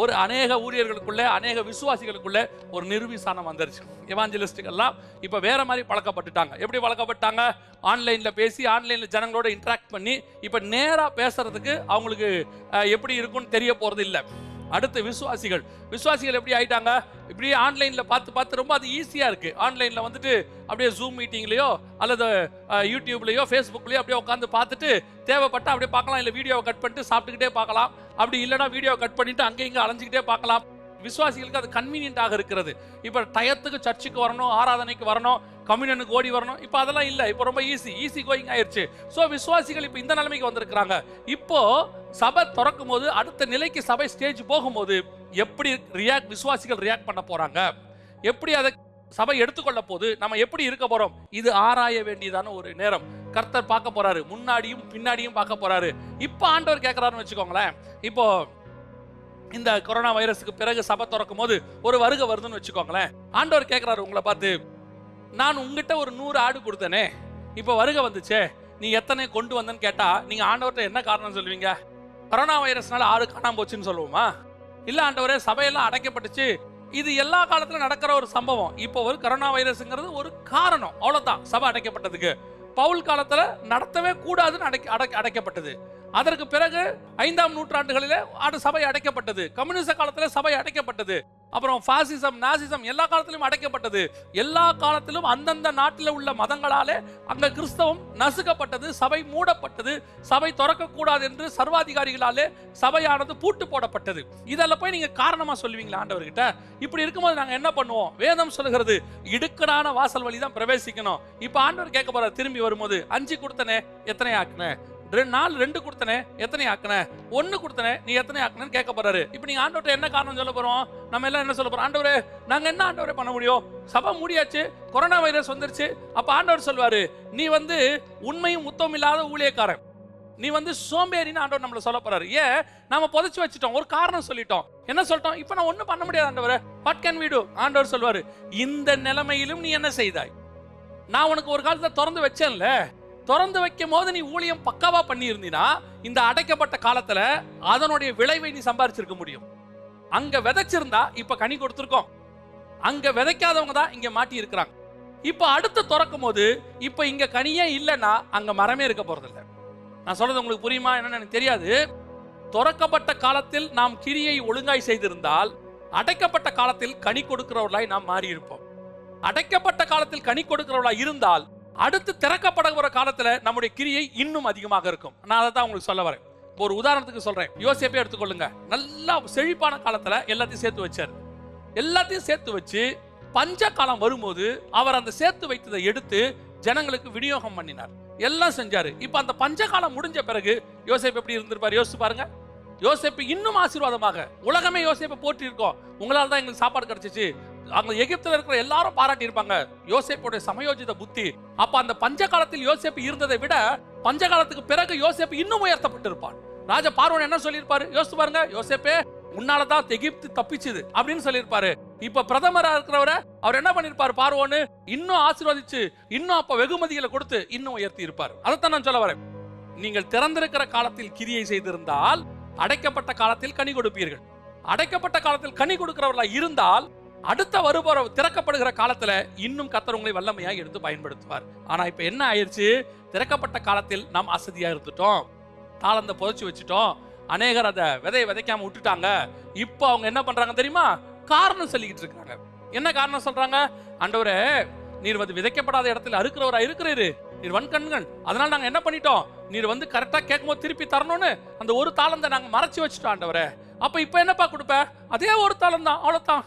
ஒரு அநேக ஊழியர்களுக்குள்ளே அநேக விசுவாசிகளுக்குள்ளே ஒரு நிர்விசானம் வந்துருச்சு. எவாஞ்சலிஸ்டுகள்லாம் இப்போ வேற மாதிரி பழக்கப்பட்டுட்டாங்க. எப்படி பழக்கப்பட்டாங்க? ஆன்லைனில் பேசி ஆன்லைனில் ஜனங்களோட இன்ட்ராக்ட் பண்ணி இப்போ நேராக பேசுறதுக்கு அவங்களுக்கு எப்படி இருக்கும்னு தெரிய போகிறது இல்லை அடுத்து விசுவாசிகள். விசுவாசிகள் எப்படி ஆயிட்டாங்க? இப்படி ஆன்லைனில் பார்த்து பார்த்து ரொம்ப அது ஈஸியாக இருக்கு. ஆன்லைனில் வந்துட்டு அப்படியே ஜூம் மீட்டிங்லேயோ அல்லது யூடியூப்லேயோ ஃபேஸ்புக்லேயோ அப்படியே உட்காந்து பார்த்துட்டு தேவைப்பட்டா அப்படியே பார்க்கலாம். இல்லை வீடியோவை கட் பண்ணிட்டு சாப்பிட்டுக்கிட்டே பார்க்கலாம். அப்படி இல்லைன்னா வீடியோ கட் பண்ணிட்டு அங்கே இங்கே அலைஞ்சிக்கிட்டே பார்க்கலாம். விசுவாசிகளுக்கு அது கன்வீனியன்ட்டாக இருக்கிறது. இப்போ டயத்துக்கு சர்ச்சுக்கு வரணும் ஆராதனைக்கு வரணும் கம்யூனனுக்கு ஓடி வரணும் இப்போ அதெல்லாம் இல்லை. இப்போ ரொம்ப ஈஸி ஈஸி கோயிங் ஆயிடுச்சு ஸோ விசுவாசிகள் இப்போ இந்த நிலைமைக்கு வந்திருக்கிறாங்க. இப்போ சபை திறக்கும் போது அடுத்த நிலைக்கு சபை ஸ்டேஜ் போகும்போது எப்படி ரியாக்ட் விசுவாசிகள் ரியாக்ட் பண்ண போறாங்க? எப்படி அதை சபை எடுத்துக்கொள்ள போது நம்ம எப்படி இருக்க போறோம்? இது ஆராய வேண்டியதான ஒரு நேரம். கர்த்தர் பார்க்க போறாரு. முன்னாடியும் பின்னாடியும் பார்க்க போறாரு. இப்போ ஆண்டவர் கேட்கறாருன்னு வச்சுக்கோங்களேன். இப்போ இந்த கொரோனா வைரஸுக்கு பிறகு சபை திறக்கும் போது ஒரு வருகை வருதுன்னு வச்சுக்கோங்களேன். ஆண்டவர் கேட்கறாரு உங்களை பார்த்து நான் உங்ககிட்ட ஒரு நூறு ஆடு கொடுத்தேனே. இப்போ வருகை வந்துச்சே. நீ எத்தனை கொண்டு வந்தேன்னு கேட்டா நீங்க ஆண்டவர்கிட்ட என்ன காரணம் சொல்லுவீங்க? கொரோனா வைரஸ்னால ஆடு காணாம போச்சுன்னு சொல்லுவோமா? இல்ல ஆண்டவரே சபையெல்லாம் அடைக்கப்பட்டுச்சு. இது எல்லா காலத்துல நடக்கிற ஒரு சம்பவம். இப்போ ஒரு கொரோனா வைரஸ்ங்கிறது ஒரு காரணம். அவ்வளவுதான். சபை அடைக்கப்பட்டதுக்கு. பவுல் காலத்தில் நடத்தவே கூடாதுன்னு அடைக்க அடை- அடைக்கப்பட்டது. அதற்கு பிறகு ஐந்தாம் நூற்றாண்டுகளில் ஆடு சபை அடைக்கப்பட்டது. கம்யூனிச காலத்தில் சபை அடைக்கப்பட்டது. அப்புறம் ஃபாசிசம் நாசிசம் எல்லா காலத்திலும் அடைக்கப்பட்டது. எல்லா காலத்திலும் அந்தந்த நாட்டில் உள்ள மதங்களாலே அங்கே கிறிஸ்தவம் நசுக்கப்பட்டது சபை மூடப்பட்டது சபை திறக்கக்கூடாது என்று சர்வாதிகாரிகளாலே சபையானது பூட்டு போடப்பட்டது. இதெல்லாம் போய் நீங்கள் காரணமாக சொல்லுவீங்களா ஆண்டவர்கிட்ட? இப்படி இருக்கும்போது நாங்கள் என்ன பண்ணுவோம்? வேதம் சொல்லுகிறது இடுக்கடான வாசல் வழி தான் பிரவேசிக்கணும். இப்போ ஆண்டவர் கேட்க போகிறார் திரும்பி வரும்போது அஞ்சு கொடுத்தனே எத்தனை ஆக்குனேன் ரெண்டு நாள் ரெண்டு கொடுத்தனே எத்தனை ஆக்குன? ஒன்னு கொடுத்தனே நீ எத்தனை ஆக்குனன்னு கேட்க போறாரு. இப்போ நீங்க ஆண்டவர்கிட்ட என்ன காரணம் சொல்ல போறோம்? நம்ம எல்லாம் என்ன சொல்ல போறோம்? ஆண்டவரே நாங்க என்ன ஆண்டவரே பண்ண முடியும்? சபை முடியாச்சு கொரோனா வைரஸ் வந்துருச்சு. அப்ப ஆண்டவர் சொல்வாரு நீ வந்து உண்மையும் உத்தமும் இல்லாத ஊழியக்காரன். நீ வந்து சோம்பேறின்னு ஆண்டவர் நம்மள சொல்ல போறாரு. ஏன்? நாம புதைச்சு வச்சுட்டோம் ஒரு காரணம் சொல்லிட்டோம். என்ன சொல்லிட்டோம்? இப்போ நான் ஒண்ணும் பண்ண முடியாது ஆண்டவரே. வாட் கேன் வீடு ஆண்டவர் சொல்வாரு இந்த நிலைமையிலும் நீ என்ன செய்தாய்? நான் உனக்கு ஒரு காலத்தை திறந்து வச்சேன்ல. திறந்து வைக்கும் போது நீ ஊழியம் பக்காவா பண்ணி இந்த அடைக்கப்பட்ட காலத்துல அதனுடைய விளைவை நீ சம்பாரிச்சிருக்க முடியும். அங்க விதைச்சிருந்தா இப்ப கனி கொடுத்துருக்கோம். அங்க விதைக்காதவங்க தான் இங்க மாட்டி இருக்கிறாங்க. இப்ப அடுத்து திறக்கும் போது இப்ப இங்க கனியே இல்லைன்னா அங்க மரமே இருக்க போறதில்ல. நான் சொல்றது உங்களுக்கு புரியுமா என்னன்னு எனக்கு தெரியாது. திறக்கப்பட்ட காலத்தில் நாம் கிரியை ஒழுங்காய் செய்திருந்தால் அடைக்கப்பட்ட காலத்தில் கனி கொடுக்கிறவர்களாய் நாம் மாறி இருப்போம் அடைக்கப்பட்ட காலத்தில் கனி கொடுக்கிறவர்களாய் இருந்தால் அடுத்து திறக்கப்பட போற காலத்துல நம்முடைய கிரியை இன்னும் அதிகமாக இருக்கும். நான் அதை தான் உங்களுக்கு சொல்ல வரேன். இப்போ ஒரு உதாரணத்துக்கு சொல்றேன். யோசேப்பே எடுத்துக்கொள்ளுங்க. நல்லா செழிப்பான காலத்துல எல்லாத்தையும் சேர்த்து வச்சார். எல்லாத்தையும் சேர்த்து வச்சு பஞ்ச காலம் வரும்போது அவர் அந்த சேர்த்து வைத்ததை எடுத்து ஜனங்களுக்கு விநியோகம் பண்ணினார். எல்லாம் செஞ்சாரு. இப்ப அந்த பஞ்ச காலம் முடிஞ்ச பிறகு யோசேப் எப்படி இருந்திருப்பார்? யோசிச்சு பாருங்க. யோசிப்பு இன்னும் ஆசீர்வாதமாக உலகமே யோசிப்பை போற்றி இருக்கோம் உங்களால தான் எங்களுக்கு சாப்பாடு கிடைச்சிச்சு. அங்க எகிப்துல இருக்கிற எல்லாரும் பாராட்டி இருப்பாங்க யோசேப்போட சமயோஜித புத்தி. அப்ப அந்த பஞ்ச காலத்தில் யோசேப்பு இருந்ததை விட பஞ்ச காலத்துக்கு பிறகு யோசேப்பு இன்னும் உயர்த்தப்பட்டிருப்பான். ராஜா பார்வன் என்ன சொல்லியிருப்பாரு? யோசித்து பாருங்க. யோசேப்பே உன்னாலதான் எகிப்து தப்பிச்சுது அப்படின்னு சொல்லியிருப்பாரு. இப்ப பிரதமரா இருக்கிறவரை அவர் என்ன பண்ணிருப்பாரு பார்வோன்னு இன்னும் ஆசீர்வதிச்சு இன்னும் அப்ப வெகுமதிகளை கொடுத்து இன்னும் உயர்த்தி இருப்பார் அதைத்தான் நான் சொல்ல வரேன். நீங்கள் திறந்திருக்கிற காலத்தில் கிரியை செய்திருந்தால் அடைக்கப்பட்ட காலத்தில் கனி கொடுப்பீர்கள். அடைக்கப்பட்ட காலத்தில் கனி கொடுக்கிறவர்களா இருந்தால் அடுத்த வருபவர திறக்கப்படுகிற காலத்துல இன்னும் கத்தர் உங்களை வல்லமையாக எடுத்து பயன்படுத்துவார். ஆனா இப்ப என்ன ஆயிடுச்சு திறக்கப்பட்ட காலத்தில் நாம் அசதியா இருந்துட்டோம். தாளந்த புதைச்சி வச்சுட்டோம். அநேகர் அதை விதையை விதைக்காம விட்டுட்டாங்க. இப்போ அவங்க என்ன பண்றாங்க தெரியுமா? காரணம் சொல்லிக்கிட்டு இருக்காங்க. என்ன காரணம் சொல்றாங்க? ஆண்டவரே நீர் வந்து விதைக்கப்படாத இடத்துல அறுக்கிறவரா இருக்கிறாரு. நீர் வன்கண்கள் அதனால நாங்க என்ன பண்ணிட்டோம்? நீர் வந்து கரெக்டா கேட்கும்போது திருப்பி தரணும்னு அந்த ஒரு தாளந்தை நாங்க மறைச்சு வச்சுட்டோம் ஆண்டவரே. அப்ப இப்ப என்னப்பா கொடுப்ப? அதே ஒரு தாளம் தான். அவ்வளவுதான்.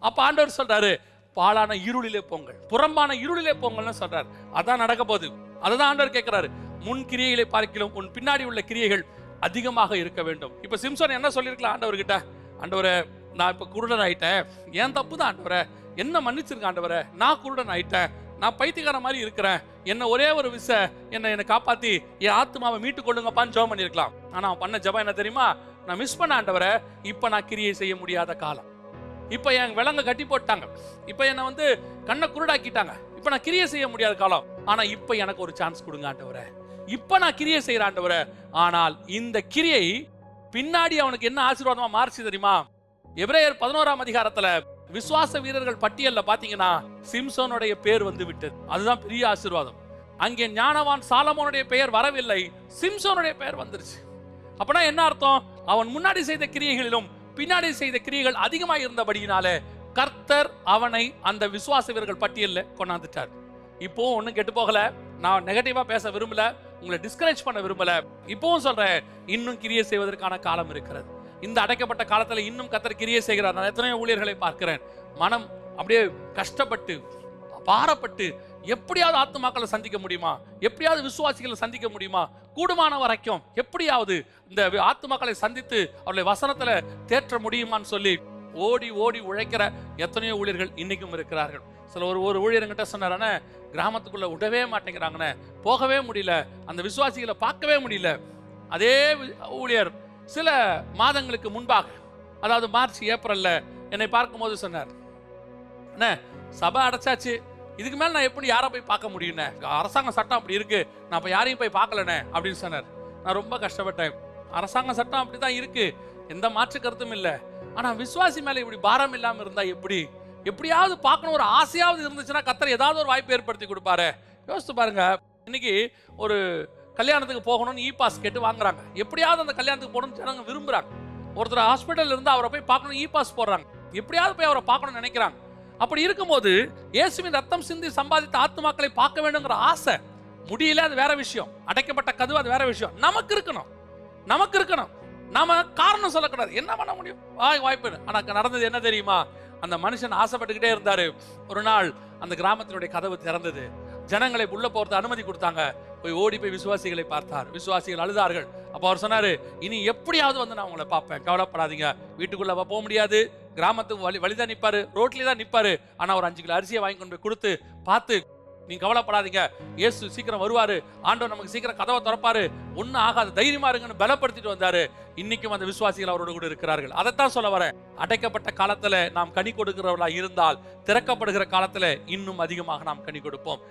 அப்ப ஆண்டவர் சொல்றாரு பாலான இருளிலே போங்கள். புறம்பான இருளிலே போங்கள்னு சொல்றாரு. அதான் நடக்க போகுது. அதுதான் ஆண்டவர் கேட்கிறாரு. முன் கிரியைகளை பார்க்கலாம் உன் பின்னாடி உள்ள கிரியைகள் அதிகமாக இருக்க வேண்டும். இப்ப சிம்சன் என்ன சொல்லியிருக்கலாம் ஆண்டவர்கிட்ட? ஆண்டவரை நான் இப்ப குருடன் ஆயிட்டேன் ஏன் தப்பு தான் ஆண்டவரை? என்ன மன்னிச்சிருக்க ஆண்டவரை? நான் குருடன் ஆயிட்டேன் நான் பைத்தியக்கார மாதிரி இருக்கிறேன். என்ன ஒரே ஒரு விச என்னை என்னை காப்பாத்தி என் ஆத்மாவை மீட்டு கொள்ளுங்கப்பான்னு ஜெபம் பண்ணியிருக்கலாம். ஆனா அவன் பண்ண ஜபம் என்ன தெரியுமா? நான் மிஸ் பண்ண ஆண்டவரை இப்ப நான் கிரியை செய்ய முடியாத காலம். இப்ப என் விலங்க கட்டி போட்டாங்க இப்ப என்னை வந்து கண்ணை குருடாக்கிட்டாங்க. இப்ப நான் கிரியை செய்ய முடியாத காலம். ஆனா இப்ப எனக்கு ஒரு சான்ஸ் கொடுங்க ஆண்டவரை. இப்ப நான் கிரியை செய்கிற ஆண்டவரை. ஆனால் இந்த கிரியை பின்னாடி அவனுக்கு என்ன ஆசீர்வாதமா மாறுச்சு தெரியுமா? எப்ரேயர் பதினோராம் அதிகாரத்துல விசுவாச வீரர்கள் பட்டியல்ல பார்த்தீங்கன்னா சிம்சோனுடைய பேர் வந்து விட்டது அதுதான் பெரிய ஆசீர்வாதம். அங்கே ஞானவான் சாலமோனுடைய பெயர் வரவில்லை. சிம்சோனுடைய பெயர் வந்துருச்சு. அப்பனா என்ன அர்த்தம்? அவன் முன்னாடி செய்த கிரியைகளிலும் பின்னாடி செய்த கிரியைகள் அதிகமாக இருந்தபடியினாலே கர்த்தர் அவனை அந்த விசுவாச வீரர்கள் பட்டியல்ல கொண்டாந்துட்டார். இப்போ ஒன்றும் கெட்டு போகல. நான் நெகட்டிவா பேச விரும்பல. உங்களை டிஸ்கரேஜ் பண்ண விரும்பல. இப்பவும் சொல்றேன் இன்னும் கிரியை செய்வதற்கான காலம் இருக்கிறது. இந்த அடைக்கப்பட்ட காலத்துல இன்னும் கத்தர் கிரியை செய்கிறார். நான் எத்தனையோ ஊழியர்களை பார்க்கிறேன். மனம் அப்படியே கஷ்டப்பட்டு பாரப்பட்டு எப்படியாவது ஆத்துமாக்களை சந்திக்க முடியுமா? எப்படியாவது விசுவாசிகளை சந்திக்க முடியுமா? கூடுமான வரைக்கும் எப்படியாவது இந்த ஆத்துமக்களை ஆத்துமாக்களை சந்தித்து அவர்களை வசனத்துல தேற்ற முடியுமான்னு சொல்லி ஓடி ஓடி உழைக்கிற எத்தனையோ ஊழியர்கள் இன்னைக்கும் இருக்கிறார்கள். சில ஒரு ஒரு ஊழியர்கிட்ட சொன்னாரான கிராமத்துக்குள்ள விடவே மாட்டேங்கிறாங்கன்னு போகவே முடியல. அந்த விசுவாசிகளை பார்க்கவே முடியல. அதே ஊழியர் சில மாதங்களுக்கு முன்பாக அதாவது மார்ச் ஏப்ரல்ல என்னை பார்க்கும்போது சொன்னார் என்ன சபை அடைச்சாச்சு. இதுக்கு மேல நான் எப்படி யாரை போய் பார்க்க முடியும்னே? அரசாங்க சட்டம் அப்படி இருக்கு. நான் இப்போ யாரையும் போய் பார்க்கலண்ணே அப்படின்னு சொன்னார். நான் ரொம்ப கஷ்டப்பட்டேன். அரசாங்க சட்டம் அப்படி தான் இருக்கு. எந்த மாற்று கருத்தும் இல்லை. ஆனால் விசுவாசி மேலே இப்படி பாரம் இல்லாமல் இருந்தால் எப்படி? எப்படியாவது பார்க்கணும். ஒரு ஆசையாவது இருந்துச்சுன்னா கத்தர் ஏதாவது ஒரு வாய்ப்பு ஏற்படுத்தி கொடுப்பாரு. யோசித்து பாருங்க. இன்னைக்கு ஒரு கல்யாணத்துக்கு போகணும்னு இ பாஸ் கேட்டு வாங்குறாங்க. எப்படியாவது அந்த கல்யாணத்துக்கு போகணும்னு ஜனங்க விரும்புறாங்க. ஒருத்தர் ஹாஸ்பிட்டல் இருந்து அவரை போய் பார்க்கணும் இ பாஸ் போடுறாங்க. எப்படியாவது போய் அவரை பார்க்கணும்னு நினைக்கிறாங்க. அப்படி இருக்கும்போது இயேசுவின் ரத்தம் சிந்தி சம்பாதித்த ஆத்மாக்களை பார்க்க வேண்டுங்கிற ஆசை. முடியல அது வேற விஷயம். அடைக்கப்பட்ட கதவு அது வேற விஷயம். நமக்கு இருக்கணும். நமக்கு இருக்கணும். நாம காரணம் சொல்லக்கூடாது. என்ன பண்ண முடியும்? வாய் வாய்ப்பு ஆனா நடந்தது என்ன தெரியுமா? அந்த மனுஷன் ஆசைப்பட்டுக்கிட்டே இருந்தாரு. ஒரு நாள் அந்த கிராமத்தினுடைய கதவு திறந்தது. ஜனங்களை உள்ள போறது அனுமதி கொடுத்தாங்க. போய் ஓடி போய் விசுவாசிகளை பார்த்தார். விசுவாசிகள் அழுதார்கள். அப்போ அவர் சொன்னாரு இனி எப்படியாவது வந்து நான் உங்களை பார்ப்பேன். கவலைப்படாதீங்க. வீட்டுக்குள்ள போக முடியாது. கிராமத்துக்கு வழி வழிதான் நிப்பாரு. ரோட்லேயே தான் நிப்பாரு. ஆனா ஒரு அஞ்சு கிலோ அரிசியை வாங்கி கொண்டு போய் கொடுத்து பார்த்து நீங்க கவலைப்படாதீங்க. இயேசு சீக்கிரம் வருவாரு. ஆண்டவர் நமக்கு சீக்கிரம் கதவை திறப்பாரு. ஒன்றும் ஆகாது. தைரியமா இருங்கன்னு பலப்படுத்திட்டு வந்தாரு. இன்னைக்கும் அந்த விசுவாசிகள் அவரோடு கூட இருக்கிறார்கள். அதைத்தான் சொல்ல வரேன். அடைக்கப்பட்ட காலத்துல நாம் கனி கொடுக்கிறவர்களா இருந்தால் திறக்கப்படுகிற காலத்துல இன்னும் அதிகமாக நாம் கனி கொடுப்போம்.